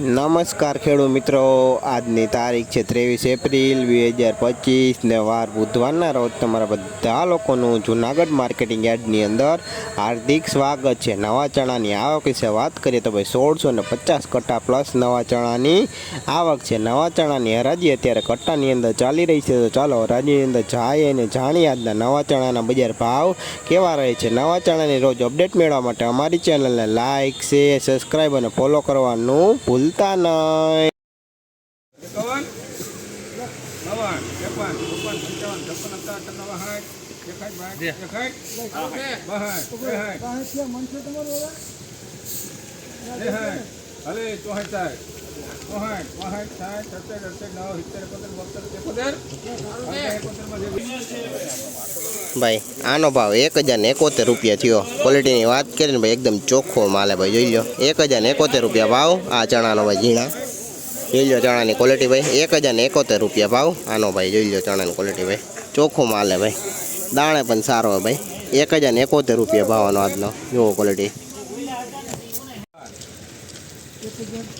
નમસ્કાર ખેડૂત મિત્રો, આજની તારીખ છે ત્રેવીસ એપ્રિલ બે હજાર પચીસ ને વાર બુધવારના રોજ તમારા બધા લોકોનું જુનાગઢ માર્કેટિંગ યાર્ડની અંદર હાર્દિક સ્વાગત છે. નવા ચણાની આવક વિશે વાત કરીએ તો ભાઈ સોળસો ને પચાસ કટ્ટા પ્લસ નવા ચણાની આવક છે. નવા ચણાની હરાજી અત્યારે કટ્ટાની અંદર ચાલી રહી છે. તો ચાલો હરાજીની અંદર જાય અને જાણીએ આજના નવા ચણાના બજાર ભાવ કેવા રહે છે. નવા ચણાની રોજ અપડેટ મેળવવા માટે અમારી ચેનલને લાઇક શેર સબસ્ક્રાઈબ અને ફોલો કરવાનું ભૂલતા નહીં હલે ચોસઠ સાઠ ચોસઠ પાંસઠ સાઠ સત્તર અડસઠ નવ સિત્તેર એકોતેર બોતેર એકોતેર એકોતેરમાં ભાઈ, આનો ભાવ એક હજાર એકોતેર રૂપિયા થયો. ક્વોલિટીની વાત કરીને ભાઈ, એકદમ ચોખ્ખો માલે ભાઈ, જોઈ લો એક હજાર એકોતેર રૂપિયા ભાવ, આ ચણાનો ભાઈ ઝીણા. જોઈ લો ચણાની ક્વોલિટી ભાઈ, એક હજાર એકોતેર રૂપિયા ભાવ, આનો ભાઈ, જોઈ લો ચણાની ક્વોલિટી ભાઈ. ચોખ્ખો માલે ભાઈ. દાણે પણ સારો હોય ભાઈ. એક હજાર એકોતેર રૂપિયા ભાવ આનો આજનો. જુઓ ક્વોલિટી સિત્તેર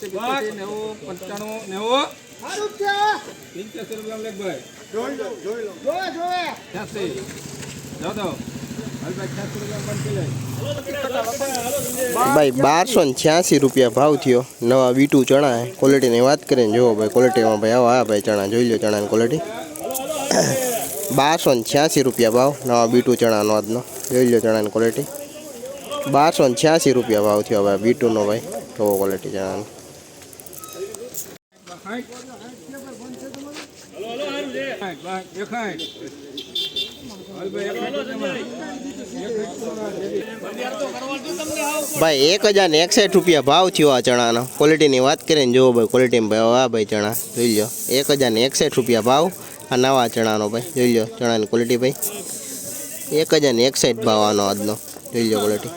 પિત્યાસી પિત્યાસી નેવું પંચાણું નેવું. પંચ્યાસી રૂપિયા લેખ ભાઈ. છ્યાસી. બારસો ને છ્યાસી રૂપિયા ભાવ થયો. નવા વીટું ચણા ક્વોલિટીની વાત કરીને જુઓ ભાઈ ક્વોલિટીમાં ભાઈ આવા આ ભાઈ ચણા જોઈ લો ચણાની ક્વોલિટી બારસો ને છ્યાસી રૂપિયા ભાવ નવા બીટું ચણાનો આજનો. જોઈ લો ચણાની ક્વોલિટી બારસો ને છ્યાસી રૂપિયા ભાવ થયો ભાઈ બીટુનો ભાઈ કેવો ક્વોલિટી ચણાનો. ભાઈ, એક હજાર ને એકસઠ રૂપિયા ભાવ થયો આ ચણાનો. ક્વોલિટીની વાત કરીને જુઓ ભાઈ ક્વોલિટીમાં ભાઈ આ ભાઈ ચણા. જોઈ લો એક હજાર ને એકસઠ રૂપિયા ભાવ આ નવા ચણાનો ભાઈ. જોઈ લો ચણાની ક્વોલિટી ભાઈ. એક હજાર ને એકસઠ ભાવ આનો આજનો. જોઈ લો ક્વોલિટી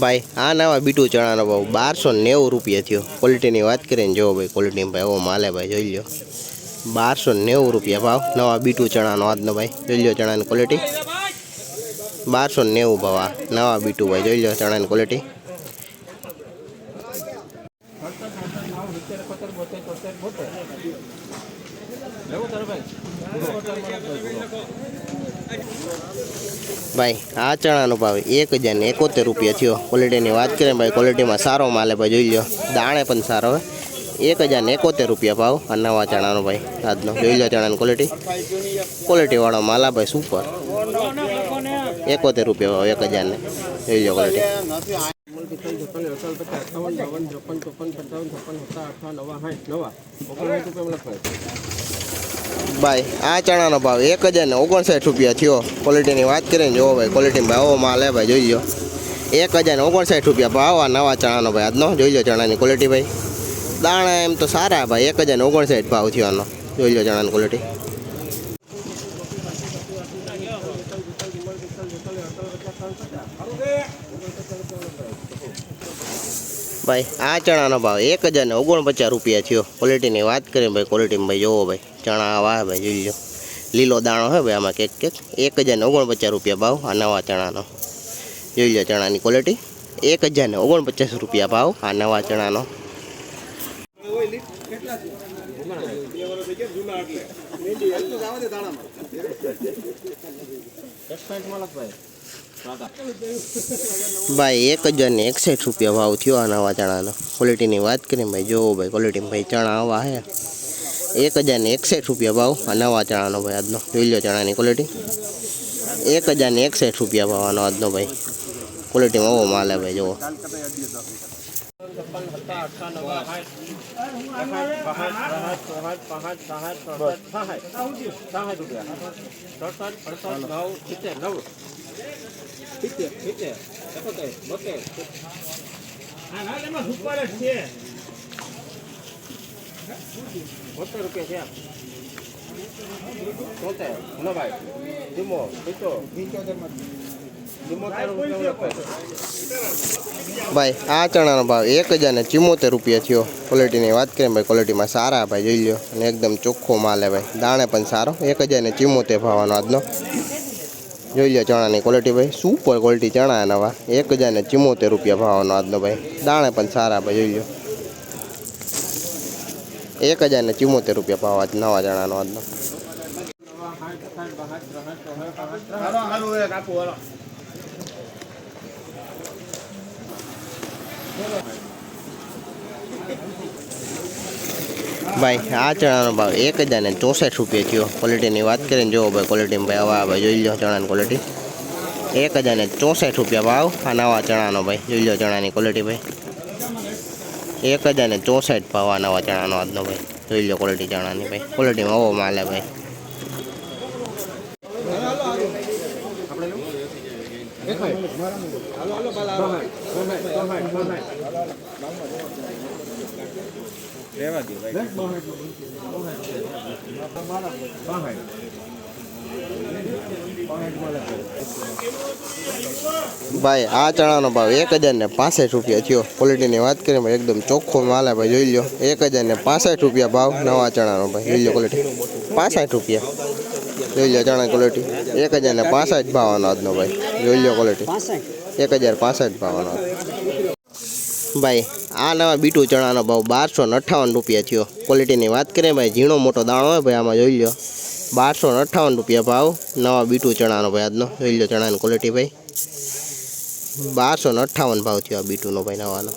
ભાઈ, આ નવા બીટું ચણાનો ભાવ બારસો નેવું રૂપિયા થયો. ક્વોલિટીની વાત કરીને જો ભાઈ ક્વોલિટી ભાઈ એવો માલે ભાઈ, જોઈ લો બારસો નેવું રૂપિયા ભાવ, નવા બીટું ચણાનો આજનો ભાઈ, જોઈ લો ચણાની ક્વોલિટી બારસો નેવું ભાવ આ નવા બીટું ભાઈ, જોઈ લો ચણાની ક્વોલિટી ભાઈ, આ ચણાનો ભાવ એક હજાર ને એકોતેર રૂપિયા થયો. ક્વોલિટીની વાત કરીએ ભાઈ ક્વોલિટીમાં સારો માલે ભાઈ, જોઈ લો દાણે પણ સારો હોય એક હજાર એકોતેર રૂપિયા ભાવ આ નવા ચણાનો ભાઈ, આજનો. જોઈ લો ચણાની ક્વોલિટી ક્વોલિટીવાળો માલા ભાઈ સુપર એકોતેર રૂપિયા ભાવ, એક હજારને જોઈ લો ક્વોલિટી ભાઈ આ ચણાનો ભાવ એક હજાર ને ઓગણસાઠ રૂપિયા થયો. ક્વોલિટીની વાત કરીને જોવો ભાઈ ક્વોલિટીમાં ભાવ માલ હે ભાઈ, જોઈ લો એક હજાર ને ઓગણસાઠ રૂપિયા ભાવ આ નવા ચણાનો ભાઈ, આજનો, જોઈ લો ચણાની ક્વોલિટી ભાઈ. દાણા એમ તો સારા ભાઈ, એક હજાર ને ઓગણસાઠ ભાવ થયો આનો. જોઈ લો ચણાની ક્વોલિટી ભાઈ. આ ચણાનો ભાવ એક હજાર ને ઓગણપચાસ રૂપિયા થયો. ક્વોલિટીની વાત કરીએ ભાઈ ક્વોલિટીમાં ભાઈ જોવો ભાઈ. ચણા આવા ભાઈ જોઈ લો. લીલો દાણો હોય ભાઈ આમાં કેક કેક. એક હજાર ને ઓગણપચાસ રૂપિયા ભાવ આ નવા ચણાનો. જોઈ લો ચણાની ક્વોલિટી એક હજાર ને ઓગણપચાસ રૂપિયા ભાવ આ નવા ચણાનો. ભાઈ. એક હજાર ને એકસઠ રૂપિયા ભાવ થયો આ નવા ચણાનો ક્વોલિટીની વાત કરીએ ભાઈ જોવો ભાઈ ક્વોલિટીમાં ભાઈ ચણા આવા હે એક હજાર ને એકસઠ રૂપિયા ભાવ આ નવા ચણાનો ભાઈ આજનો જોઈ ચણાની ક્વોલિટી એક હજાર ને એકસઠ રૂપિયા ભાવ આનો આજનો ભાઈ ક્વોલિટીમાં આવો માલ હે ભાઈ જોવો બોતેર રૂપિયા છે તોતેર હલો ભાઈ. ધીમો પીતો ધીમો તારું ભાઈ આ ચણાનો ભાવ એક હજાર ને ચુમ્મોતેર રૂપિયા થયો. ક્વોલિટીની વાત કરીએ ભાઈ ક્વોલિટીમાં સારા ભાઈ જોઈ લો અને એકદમ ચોખ્ખો માલ હે ભાઈ. દાણે પણ સારો એક હજાર ને ચુમ્મોતેર ભાવવાનો આજનો. જોઈ લો ચણાની ક્વોલિટી ભાઈ. સુપર ક્વોલિટી ચણા નવા એક હજાર ને ચુમ્મોતેર રૂપિયા ભાવનો આજનો ભાઈ. દાણે પણ સારા ભાઈ, જોઈ લો એક હજાર ને ચુમ્મોતેર રૂપિયા ભાવ આજ નવા ચણાનો આજનો. Thank હારું એક આપું હાલો ભાઈ, આ ચણાનો ભાવ એક હજાર ને ચોસઠ રૂપિયા થયો. ક્વોલિટીની વાત કરીને જુઓ ભાઈ ક્વોલિટીમાં ભાઈ આવા. ભાઈ જોઈ લો ચણાની ક્વોલિટી એક હજાર ને ચોસઠ રૂપિયા ભાવ. આ નવા ચણાનો ભાઈ, જોઈ લો ચણાની ક્વોલિટી ભાઈ. એક હજાર ને ચોસઠ ભાવ આ નવા ચણાનો આજનો ભાઈ. જોઈ લો ક્વોલિટી ચણાની ભાઈ. ક્વોલિટીમાં ઓવો માલ ભાઈ. રહેવા દો ભાઈ. આ ચણાનો ભાવ એક હજાર ને પાસઠ રૂપિયા થયો. ક્વોલિટીની વાત કરીએ એકદમ ચોખ્ખો માલ ભાઈ, જોઈ લો એક હજાર ને પાસઠ રૂપિયા ભાવ નવા ચણાનો ભાઈ, જોઈ લો ક્વોલિટી પાસઠ રૂપિયા. જોઈ લો ચણા ક્વોલિટી એક હજાર ને પાસઠ ભાવનો આજનો ભાઈ. જોઈ લો ક્વોલિટી એક હજાર પાસઠ ભાવનો. ભાઈ આ નવા બીટું ચણાનો ભાવ બારસો અઠ્ઠાવન રૂપિયા થયો. ક્વોલિટીની વાત કરીએ ભાઈ, ઝીણો મોટો દાણો હોય ભાઈ, આમાં જોઈ લો બારસો અઠ્ઠાવન રૂપિયા ભાવ, નવા બીટું ચણાનો ભાઈ આજનો. જોઈ લો ચણાની ક્વોલિટી ભાઈ. બારસો અઠ્ઠાવન ભાવ થયો આ બીટુનો ભાઈ નવાનો.